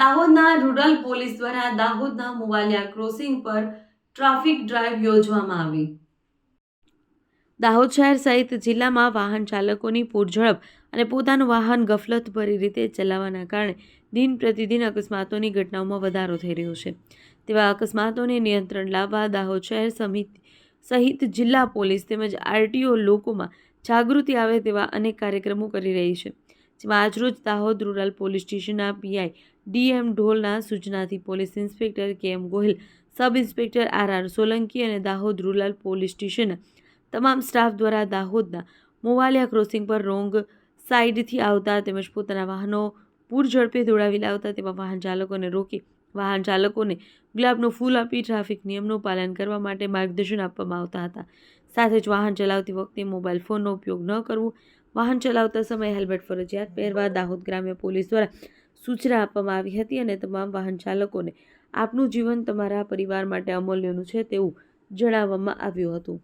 દાહોદના rural police દ્વારા દાહોદના મુવાલિયા ક્રોસિંગ પર ટ્રાફિક ડ્રાઈવ યોજવામાં આવી. દાહોદ શહેર સહિત જિલ્લામાં વાહન ચાલકોની પૂરઝડપ અને પોતાનું વાહન ગફલતભરી રીતે ચલાવવાના કારણે દિન પ્રતિદિન અકસ્માતોની ઘટનાઓમાં વધારો થઈ રહ્યો છે. તેવા અકસ્માતોને નિયંત્રણ લાવવા દાહોદ શહેર સમિતિ સહિત જિલ્લા પોલીસ તેમજ આરટીઓ લોકોમાં જાગૃતિ આવે તેવા અનેક કાર્યક્રમો કરી રહી છે. આજરોજ દાહોદ રૂરલ પોલીસ સ્ટેશનના પીઆઈ ડીએમ ઢોલના સૂચનાથી police inspector K M Gohil, sub inspector R R Solanki અને દાહોદ રૂરલ પોલીસ સ્ટેશનના તમામ સ્ટાફ દ્વારા દાહોદના મોવાલિયા ક્રોસિંગ પર રોંગ સાઇડથી આવતા તેમજ પોતાના વાહનો પૂર ઝડપે દોડાવી લાવતા તેવા વાહન ચાલકોને રોકી વાહન ચાલકોને ગુલાબનું ફૂલ આપી ટ્રાફિક નિયમનું પાલન કરવા માટે માર્ગદર્શન આપવામાં આવતા હતા. સાથે જ વાહન ચલાવતી વખતે મોબાઈલ ફોનનો ઉપયોગ ન કરવો વાહન ચલાવતા સમયે હેલ્મેટ ફરજિયાત પહેરવા દાહોદ ગ્રામ્ય પોલીસ દ્વારા સૂચના આપવામાં આવી હતી અને તમામ વાહન ચાલકોને આપનું જીવન તમારા પરિવાર માટે અમૂલ્યનું છે તેવું જણાવવામાં આવ્યું હતું.